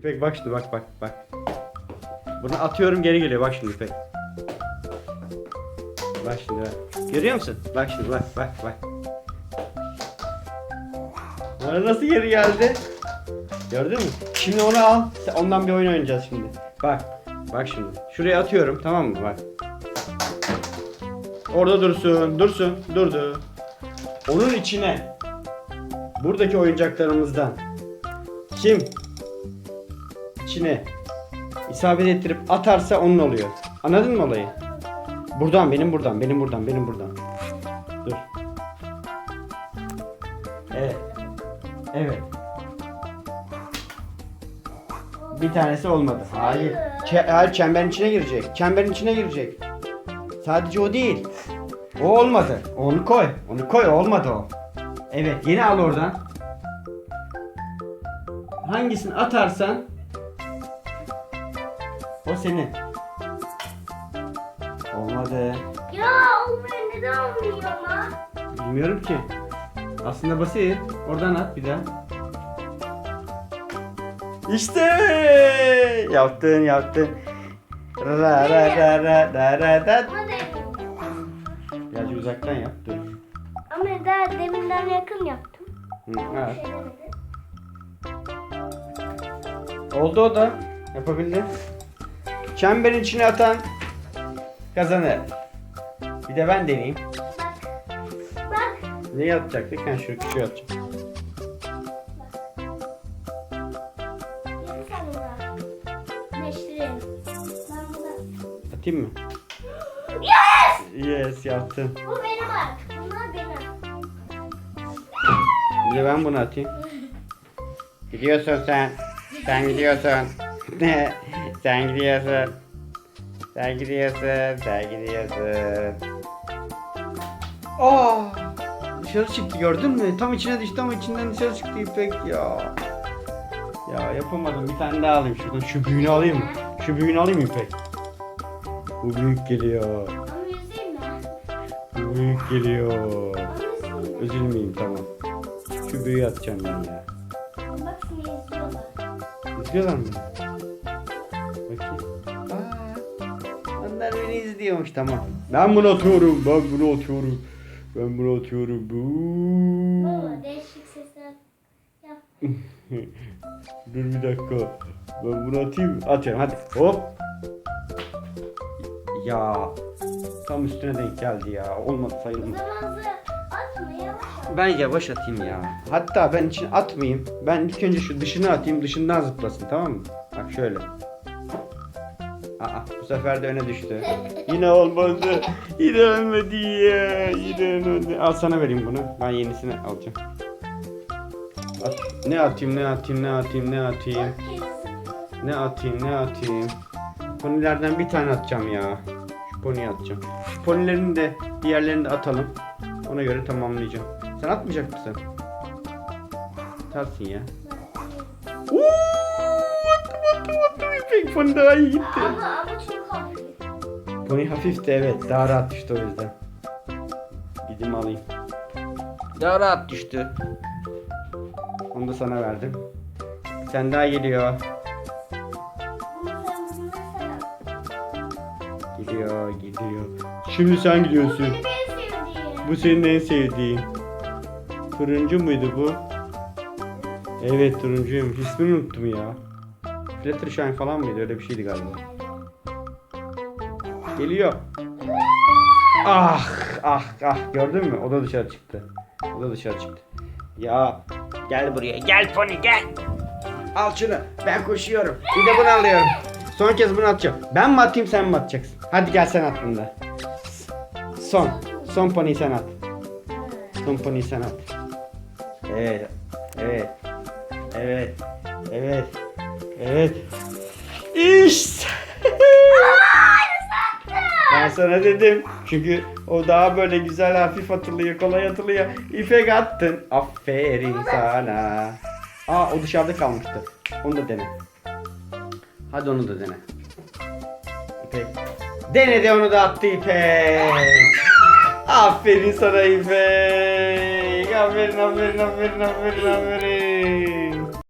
İpek bak şimdi bak bak bak. Bunu atıyorum geri geliyor bak şimdi İpek. Bak şimdi bak. Görüyor musun? Bak şimdi bak bak bak. Aa, Nasıl geri geldi? Gördün mü? Şimdi onu al. Ondan bir oyun oynayacağız şimdi. Bak. Bak şimdi. Şuraya atıyorum tamam mı? Bak. Orada dursun. Dursun. Durdu. Onun içine buradaki oyuncaklarımızdan kim içine isabet ettirip atarsa onun oluyor. Anladın mı olayı? Buradan benim buradan benim buradan benim buradan. Dur. Evet. Evet. Bir tanesi olmadı. Hayır. Çe- hayır çemberin içine girecek. Çemberin içine girecek. Sadece o değil. O olmadı. Onu koy. Onu koy. Olmadı o. Evet. Yeni al oradan. Hangisini atarsan o senin. Olmadı. Ya olmuyor neden olmuyor ama? Bilmiyorum ki. Aslında basit. Oradan at bir daha. İşte yaptın yaptın. Ra ra ra ra ra ra ra. Ama demin. Birazcık uzaktan yap. Dur. Ama daha deminden yakın yaptım. Hı, Bir evet. şey. Oldu o da. Yapabildin. Çemberin içine atan kazanır. Bir de ben deneyeyim. Bak. Neyi atacaktık? Ben şu küçüğü atacağım. Atayım mı? Yes! Yes yaptım. Bu benim bak. Bunlar benim. Bir de ben bunu atayım. Gidiyorsun sen. Sen gidiyorsun. Sen gidiyorsun. Sen gidiyorsun. Sen gidiyorsun. Aa! Dışarı çıktı gördün mü? Tam içine düştü ama içinden dışarı çıktı İpek ya. Ya yapamadım. Bir tane daha alayım şuradan. Şu büyüğünü alayım mı? Şu büyüğünü alayım mı İpek? Bu büyük geliyor. Bu büyük geliyor. Üzülmeyeyim tamam. Şu büyüğü atacağım ben ya. Bak seni izliyorlar. İzliyorlar mı? İzliyormuş tamam. Ben bunu atıyorum. Ben bunu atıyorum. Ben bunu atıyorum. Bu. Baba değişik sesler yap. Dur bir dakika. Ben bunu atayım. Atıyorum hadi. Hop. Ya. Tam üstüne denk geldi ya. Olmadı sayılmaz. Ben yavaş atayım ya. Hatta ben için atmayayım. Ben ilk önce şu dışını atayım. Dışından zıplasın tamam mı? Bak şöyle. Aa bu sefer de öne düştü. Yine olmadı. Yine ölmedi ya. Yine ölmedi. Al sana vereyim bunu. Ben yenisini alacağım. At. Ne atayım ne atayım ne atayım ne atayım. Ne atayım ne atayım. Ponilerden bir tane atacağım ya. Şu poniyi atacağım. Şu ponilerin de diğerlerini de atalım. Ona göre tamamlayacağım. Sen atmayacak mısın? Atarsın ya. Uuu, İpek poni daha iyi gitti. Ama ama çok hafif. Pony hafifti evet. Daha rahat düştü o yüzden. Gideyim alayım. Daha rahat düştü. Onu da sana verdim. Sen daha geliyor. Bunu sen bunu sen at. Gidiyor gidiyor. Şimdi sen gidiyorsun. Benim en sevdiğim. Bu senin en sevdiğin. Turuncu muydu bu? Evet turuncuymuş. İsmini unuttum ya. Fluttershy falan mıydı? Öyle bir şeydi galiba. Geliyor. Ah ah ah gördün mü? O da dışarı çıktı. O da dışarı çıktı. Ya gel buraya gel Pony gel. Al şunu ben koşuyorum. Bir de bunu alıyorum. Son kez bunu atacağım. Ben mi atayım sen mi atacaksın? Hadi gel sen at bunu da. Son. Son pony'i sen at. Son pony'i sen at. Evet. Evet. Evet. Evet. Evet. İşte. ben sana dedim. Çünkü o daha böyle güzel hafif atılıyor, kolay atılıyor. İpek attın. Aferin sana. Aa o dışarıda kalmıştı. Onu da dene. Hadi onu da dene. İpek. Dene de onu da attı İpek. Aferin sana İpek. Aferin aferin aferin aferin aferin.